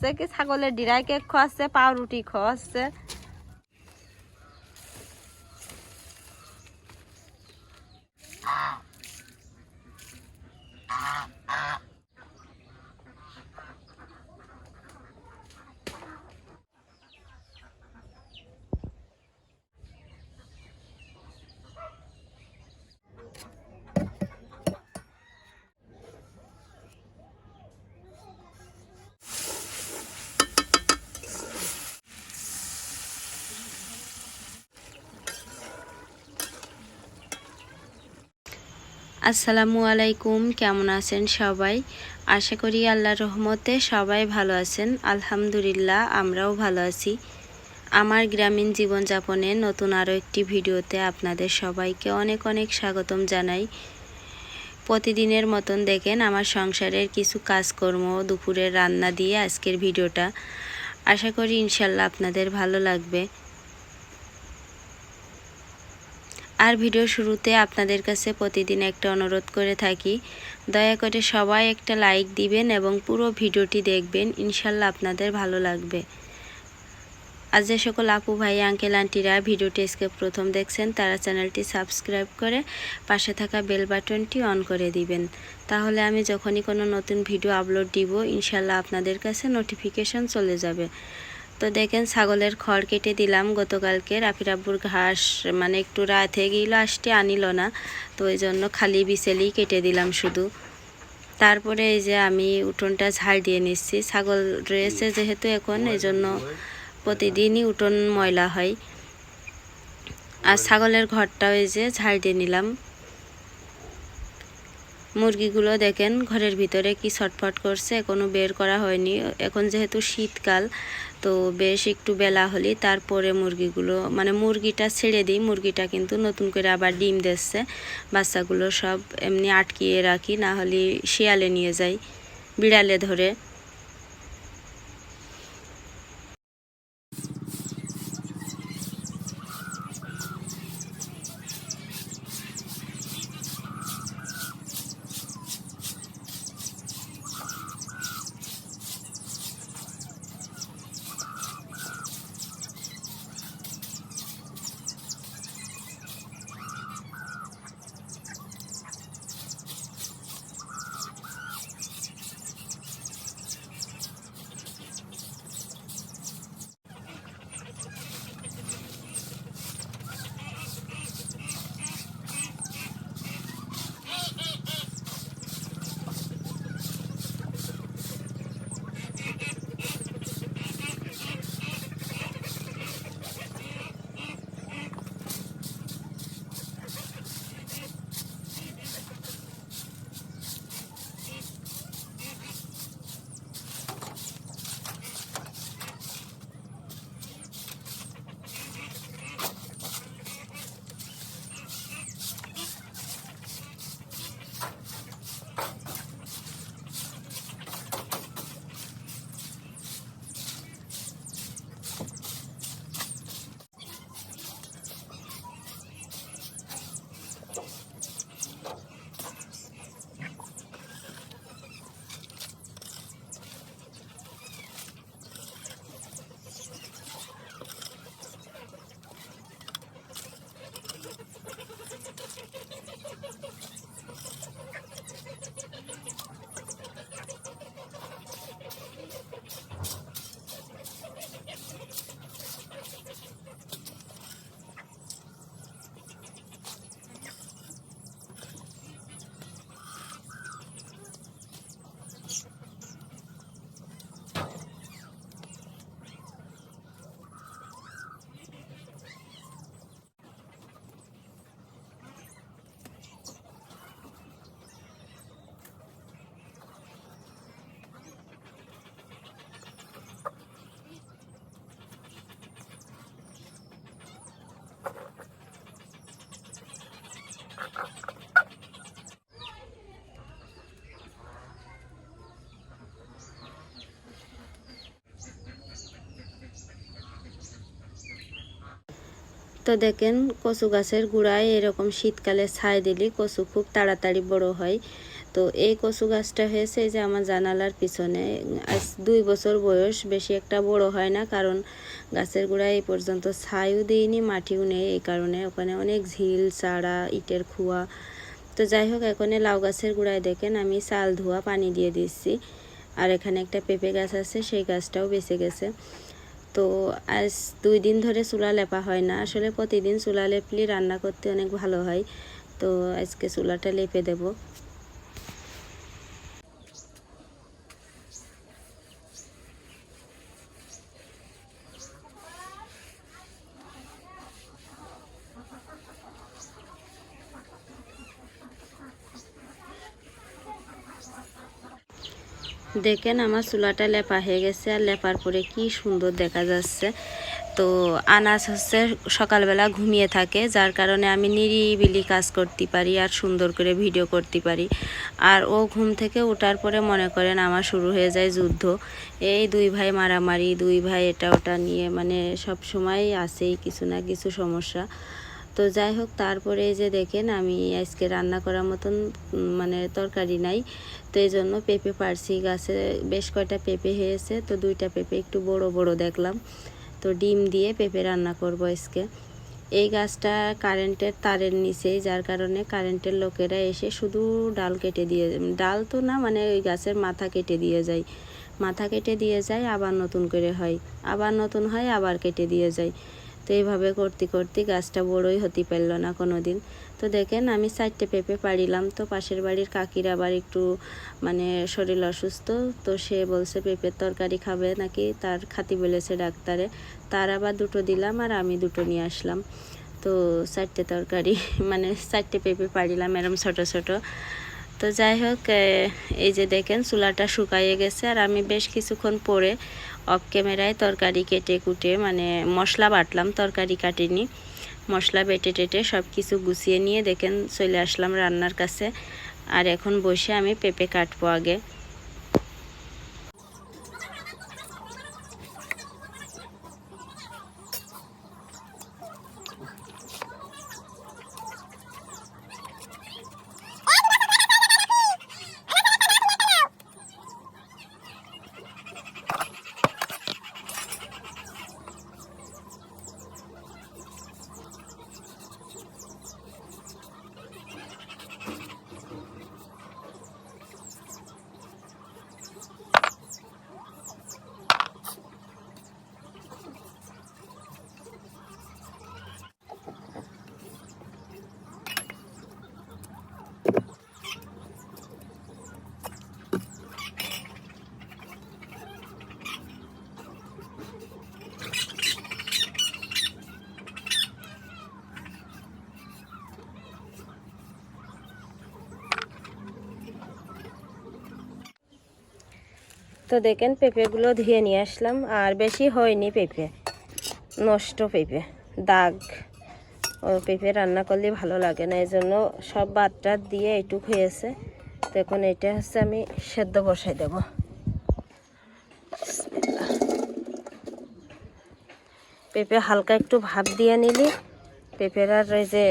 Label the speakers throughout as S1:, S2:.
S1: খাওয়াচ্ছে কি ছাগলের ডিরাই কেক খাওয়াচ্ছে পাউরুটি খাওয়াচ্ছে আসসালামু আলাইকুম, কেমন আছেন সবাই? আশা করি আল্লাহ রহমতে সবাই ভালো আছেন। আলহামদুলিল্লাহ, আমরাও ভালো আছি। আমার গ্রামীণ জীবনযাপনে নতুন আরও একটি ভিডিওতে আপনাদের সবাইকে অনেক অনেক স্বাগতম জানাই। প্রতিদিনের মতন দেখেন আমার সংসারের কিছু কাজকর্ম, দুপুরের রান্না দিয়ে আজকের ভিডিওটা। আশা করি ইনশাল্লাহ আপনাদের ভালো লাগবে। আর ভিডিও শুরুতে আপনাদের কাছে প্রতিদিন একটা অনুরোধ করে থাকি। দয়া করে সবাই একটা লাইক দিবেন এবং পুরো ভিডিওটি দেখবেন। ইনশাল্লাহ আপনাদের ভালো লাগবে। আজ যে সকল আপু ভাই, আঙ্কেল, আন্টিরা ভিডিওটি আজকে প্রথম দেখছেন, তারা চ্যানেলটি সাবস্ক্রাইব করে পাশে থাকা বেল বাটনটি অন করে দিবেন। তাহলে আমি যখনই কোনো নতুন ভিডিও আপলোড দিব, ইনশাল্লাহ আপনাদের কাছে নোটিফিকেশন চলে যাবে। তো দেখেন ছাগলের খড় কেটে দিলাম, গতকালকে রাফির আব্বুর ঘাস মানে একটু রাত হয়ে গেল আসতে আনিল না, তো ওই জন্য খালি বিছেলেই কেটে দিলাম শুধু। তারপরে এই যে আমি উঠোনটা ঝাড় দিয়ে নিচ্ছি। ছাগল রয়েছে যেহেতু এখন, এই জন্য প্রতিদিনই উঠোন ময়লা হয়। আর ছাগলের ঘরটা ওই যে ঝাড় দিয়ে নিলাম। মুরগিগুলো দেখেন ঘরের ভিতরে কি ছটফট করছে এখনও বের করা হয়নি। এখন যেহেতু শীতকাল, তো বেশ একটু বেলা হলে তারপরে মুরগিগুলো মানে মুরগিটা ছেড়ে দিই। মুরগিটা কিন্তু নতুন করে আবার ডিম দিচ্ছে। বাচ্চাগুলো সব এমনি আটকিয়ে রাখি, না হলে শিয়ালে নিয়ে যাই, বিড়ালে ধরে। তো দেখেন কচু গাছের গুড়ায় এরকম শীতকালে ছাই দিলে কচু খুব তাড়াতাড়ি বড় হয়। তো এই কচু গাছটা হয়েছে যে আমার জানালার পিছনে। আজ দুই বছর বয়স, বেশি একটা বড় হয় না কারণ গাছের গোড়ায় এই পর্যন্ত ছাইও দিইনি, মাটিও নেই এই কারণে। ওখানে অনেক ঝিল, চারা, ইটের খুয়া। তো যাই হোক, এখানে লাউ গাছের গোড়ায় দেখেন আমি চাল ধোয়া পানি দিয়ে দিচ্ছি। আর এখানে একটা পেঁপে গাছ আছে, সেই গাছটাও বেঁচে গেছে। তো আজ দুই দিন ধরে চুলা লেপা হয় না। আসলে প্রতিদিন চুলা লেপলে রান্না করতে অনেক ভালো হয়। তো আজকে চুলাটা লেপে দেব। দেখেন আমার চুলাটা লেপা হয়ে গেছে আর লেপার পরে কি সুন্দর দেখা যাচ্ছে। তো আনাজ হচ্ছে সকালবেলা ঘুমিয়ে থাকে, যার কারণে আমি নিরিবিলি কাজ করতে পারি আর সুন্দর করে ভিডিও করতে পারি। আর ও ঘুম থেকে ওঠার পরে মনে করেন আমার শুরু হয়ে যায় যুদ্ধ। এই দুই ভাই মারামারি, দুই ভাই এটা ওটা নিয়ে মানে সব সময় আসেই কিছু না কিছু সমস্যা। তো যাই হোক, তারপরে যে দেখেন, আমি আজকে রান্না করার মতন মানে তরকারি নাই। তো এই জন্য পেঁপে পারছি গাছে বেশ কয়টা পেঁপে হয়েছে। তো দুইটা পেঁপে একটু বড় বড় দেখলাম। তো ডিম দিয়ে পেঁপে রান্না করব আজকে। এই গাছটা কারেন্টের তারের নিচেই, যার কারণে কারেন্টের লোকেরা এসে শুধু ডাল কেটে দিয়ে, ডাল তো না মানে ওই গাছের মাথা কেটে দিয়ে যায়। মাথা কেটে দিয়ে যায়, আবার নতুন করে হয়। আবার নতুন হয়, আবার কেটে দিয়ে যায়। তো এইভাবে করতে করতে গাছটা বড়ই হতে পারল না কোনো দিন তো দেখেন আমি চারটে পেঁপে পাড়িলাম, তো পাশের বাড়ির কাকির আবার একটু মানে শরীর অসুস্থ, তো সে বলছে পেঁপের তরকারি খাবে নাকি? তার খাতি বলেছে ডাক্তারে। তার আবার দুটো দিলাম আর আমি দুটো নিয়ে আসলাম। তো চারটে তরকারি মানে চারটে পেঁপে পাড়িলাম এরম ছোট ছোট। তো যাই হোক এই যে দেখেন চুলাটা শুকাইয়ে গেছে আর আমি বেশ কিছুক্ষণ পরে অফ ক্যামেরায় তরকারি কেটে কুটে মানে মশলা বাটলাম, তরকারি কাটিনি। মশলা বেটে টেটে সব কিছু গুছিয়ে নিয়ে দেখেন চলে আসলাম রান্নার কাছে। আর এখন বসে আমি পেঁপে কাটবো আগে। তো দেখেন পেঁপেগুলো ধুয়ে নিয়ে আসলাম, আর বেশি হয়নি পেঁপে, নষ্ট পেঁপে, দাগ। ও পেঁপে রান্না করলে ভালো লাগে না এই জন্য সব বাদ টাদ দিয়ে এইটুক হয়েছে। তো এখন এটা হচ্ছে আমি সেদ্ধ বসাই দেব। পেঁপে হালকা একটু ভাপ দিয়ে নিলি পেঁপের আর ওই যে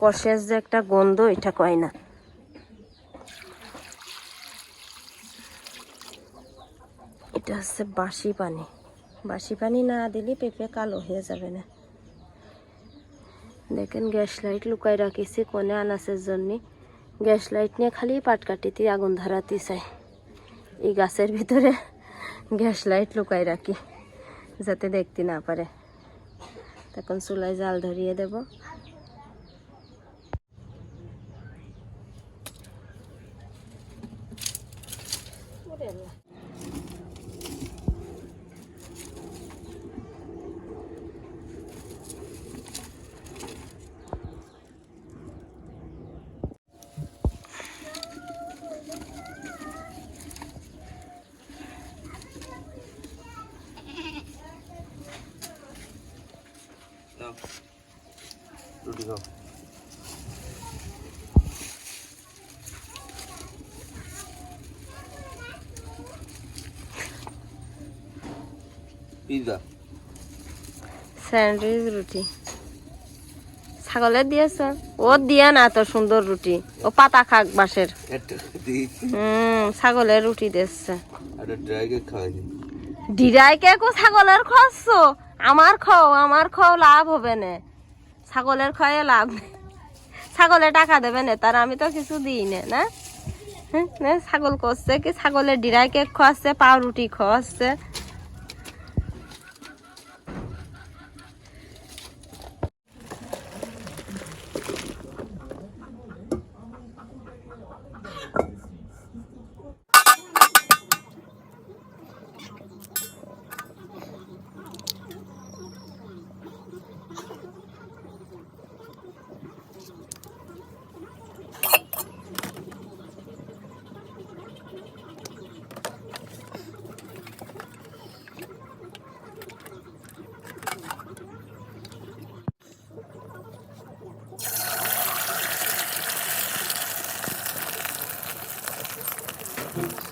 S1: কষের যে একটা গন্ধ, এটা কয় না। এটা হচ্ছে বাসি পানি। বাসি পানি না দিলে পেঁপে কালো হয়ে যাবে না। দেখেন, গ্যাস লাইট লুকাই রাখিছি, কোনে আনাসের জন্য। গ্যাস লাইট নিয়ে খালি পাটকাঠিতে আগুন ধরাতে চাই এই গাছের ভিতরে গ্যাস লাইট লুকাই রাখি, যাতে দেখতে না পারে। তখন চুলায় জাল ধরিয়ে দেব। আল্লাহ।
S2: নাও রুটি খাও পিৎজা
S1: স্যান্ডউইচ রুটি।
S3: ছাগলের দিয়েছ। ও দিয়ে না এত সুন্দর রুটি। ও পাতা খাক বাসের হুম ছাগলের রুটি দিচ্ছে
S2: ড্রাইকে
S3: কে ছাগলের খাচ্ছ আমার খাও আমার খাও লাভ হবে না। ছাগলের খাওয়ে লাভ নেই। ছাগলে টাকা দেবে না তার আমি তো কিছু দিই না না? না, ছাগল করছে কি? ছাগলের ডিরাই কেক খাওয়াচ্ছে পাউরুটি খাওয়াচ্ছে। Thank you.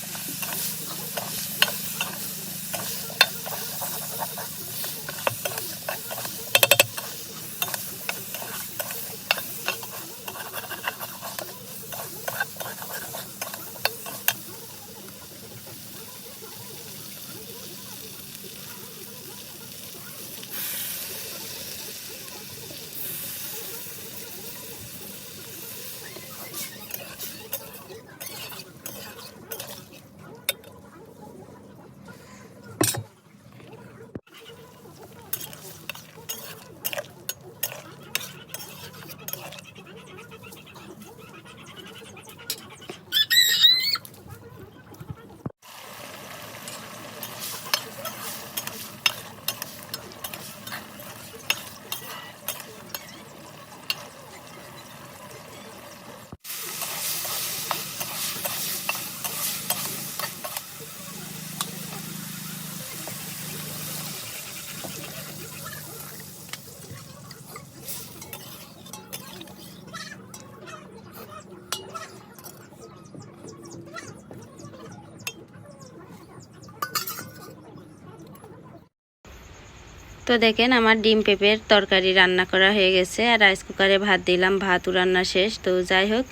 S1: তো দেখেন আমার ডিম পেঁপের তরকারি রান্না করা হয়ে গেছে, আর রাইস কুকারে ভাত দিলাম, ভাতও রান্না শেষ। তো যাই হোক,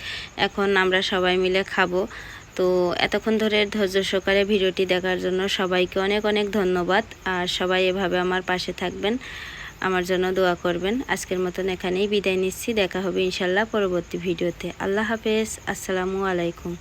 S1: এখন আমরা সবাই মিলে খাব। তো এতক্ষণ ধরে ধৈর্য সহকারে ভিডিওটি দেখার জন্য সবাইকে অনেক অনেক ধন্যবাদ, আর সবাই এভাবে আমার পাশে থাকবেন, আমার জন্য দোয়া করবেন। আজকের মতন এখানেই বিদায় নিচ্ছি, দেখা হবে ইনশাল্লাহ পরবর্তী ভিডিওতে। আল্লাহ হাফেজ, আসসালামু আলাইকুম।